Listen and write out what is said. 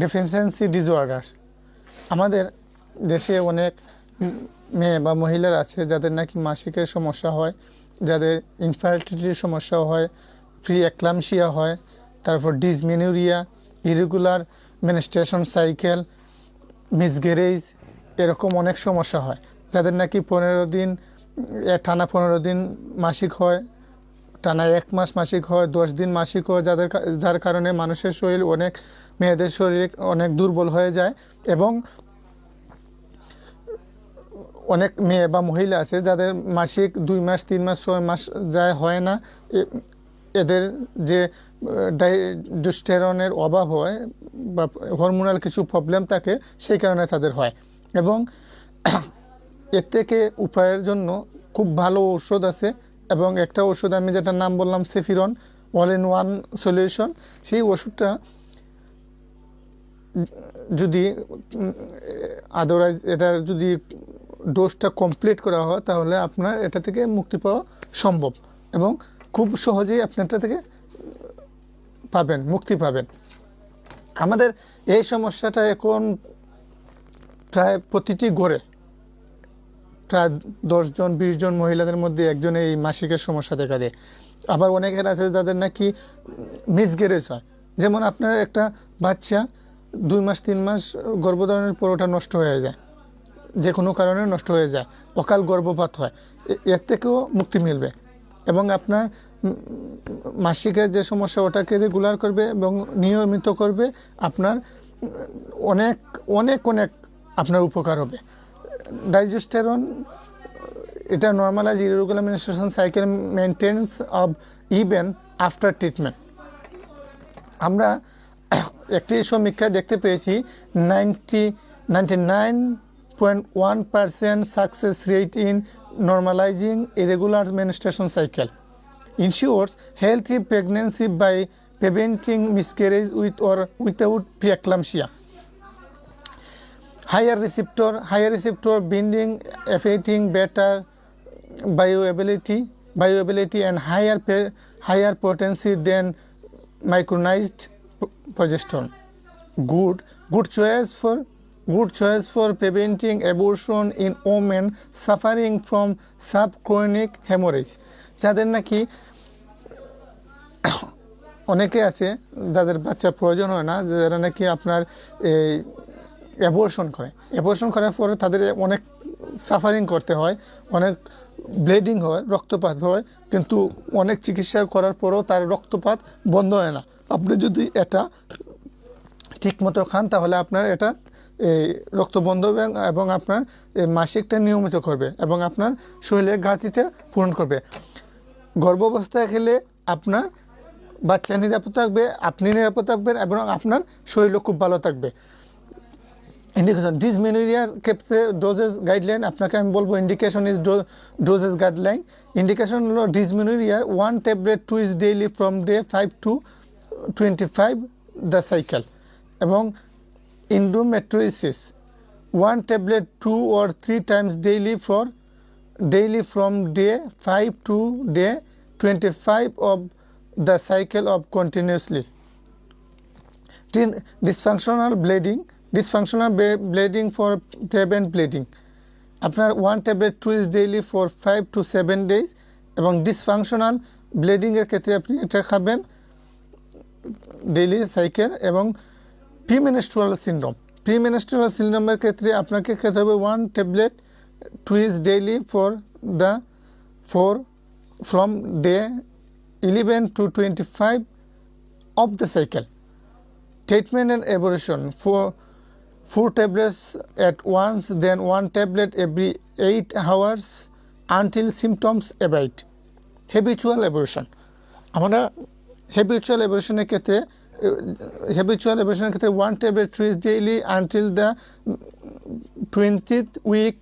Deficiency disorder আমাদের দেশে অনেক মেয়ে বা মহিলার আছে যাদের নাকি মাসিকের সমস্যা হয়, যাদের ইনফার্টিলিটির সমস্যা হয় ফ্রি অ্যাক্লামশিয়া হয়, তারপর dysmenorrhoea irregular menstruation cycle miscarriage এরকম অনেক সমস্যা হয়। যাদের নাকি পনেরো দিন টানা পনেরো দিন মাসিক হয় টানা এক মাস মাসিক হয়, দশ দিন মাসিক হয়, যাদের যার কারণে মানুষের শরীর অনেক, মেয়েদের শরীর অনেক দুর্বল হয়ে যায় এবং অনেক মেয়ে বা মহিলা আছে যাদের মাসিক দুই মাস, তিন মাস, ছয় মাস যায়, হয় না। এদের যে ডাইডোস্টেরনের অভাব হয় বা হরমোনাল কিছু প্রবলেম থাকে, সেই কারণে তাদের হয়। এবং এর থেকে উপায়ের জন্য খুব ভালো ঔষধ আছে এবং একটা ওষুধ, আমি যেটার নাম বললাম সেফিরন অল ইন ওয়ান সলিউশন সেই ওষুধটা যদি আদারওয়াইজ এটার যদি ডোজটা কমপ্লিট করা হয়, তাহলে আপনার এটা থেকে মুক্তি পাওয়া সম্ভব এবং খুব সহজেই আপনি এটা থেকে পাবেন, মুক্তি পাবেন। আমাদের এই সমস্যাটা এখন প্রায় প্রতিটি ঘরে প্রায় দশজন বিশ জন মহিলাদের মধ্যে একজনে এই মাসিকের সমস্যা দেখা দেয়। আবার অনেকের আছে যাদের নাকি মিসগ্যারেজ হয়। যেমন আপনার একটা বাচ্চা দুই মাস, তিন মাস গর্ভধারণের পর ওটা নষ্ট হয়ে যায়। যে কোনো কারণে নষ্ট হয়ে যায়। অকাল গর্ভপাত হয়। এর থেকেও মুক্তি মিলবে। এবং আপনার মাসিকের যে সমস্যা, ওটাকে রেগুলার করবে এবং নিয়মিত করবে। আপনার অনেক অনেক অনেক আপনার উপকার হবে। ডাইজেস্টেরন এটা normalize irregular menstruation cycle maintenance of even after treatment আমরা একটি সমীক্ষায় দেখতে পেয়েছি ninety ninety nine point one percent success rate in normalizing irregular menstruation cycle ensures healthy pregnancy by preventing miscarriage with or without preeclampsia. Higher receptor higher receptor binding affecting better bioavailability bioavailability and higher higher potency than micronized progesterone good good choice for good choice for preventing abortion in women suffering from subchronic hemorrhage যাদের নাকি অনেকে আছে যাদের বাচ্চা প্রয়োজন হয় না যারা নাকি আপনার এই অ্যাবর্শন করে। অ্যাবর্শন করার পরে তাদের অনেক সাফারিং করতে হয় অনেক ব্লিডিং হয় রক্তপাত হয় কিন্তু অনেক চিকিৎসা করার পরেও তার রক্তপাত বন্ধ হয় না। আপনি যদি এটা ঠিক মতো খান তাহলে আপনার এটা এই, রক্ত বন্ধ হবে এবং আপনার মাসিকটা নিয়মিত করবে এবং আপনার শরীরের ঘাটতিটা পূরণ করবে। গর্ভাবস্থায় খেলে আপনার বাচ্চা নিরাপদ থাকবে আপনি নিরাপদ থাকবেন এবং আপনার শরীরও খুব ভালো থাকবে। ইন্ডিকেশন ডিসমেনোরিয়ার ক্ষেত্রে ডোজেস গাইডলাইন আপনাকে আমি বলব indication is doses guideline indication হলো ডিসমেনোরিয়ার one tablet twice daily from day five to twenty five the cycle এবং endometriosis one tablet two or three times daily for daily from day 5 to day 25 of the cycle of continuously Tin- dysfunctional bleeding dysfunctional ble- for prevent bleeding. আপনার one tablet twice daily for five to seven days এবং dysfunctional ব্লিডিংয়ের ক্ষেত্রে আপনি এটা খাবেন daily cycle এবং premenstrual syndrome premenstrual সিনড্রোমের ক্ষেত্রে আপনাকে খেতে হবে one tablet twice daily for the four from day eleven to twenty five of the cycle treatment and abortion for four tablets at once then one tablet every eight hours until symptoms abate habitual abortion আমরা habitual abortionের ক্ষেত্রে habitual abortionের ক্ষেত্রে one tablet trees daily until the 20th week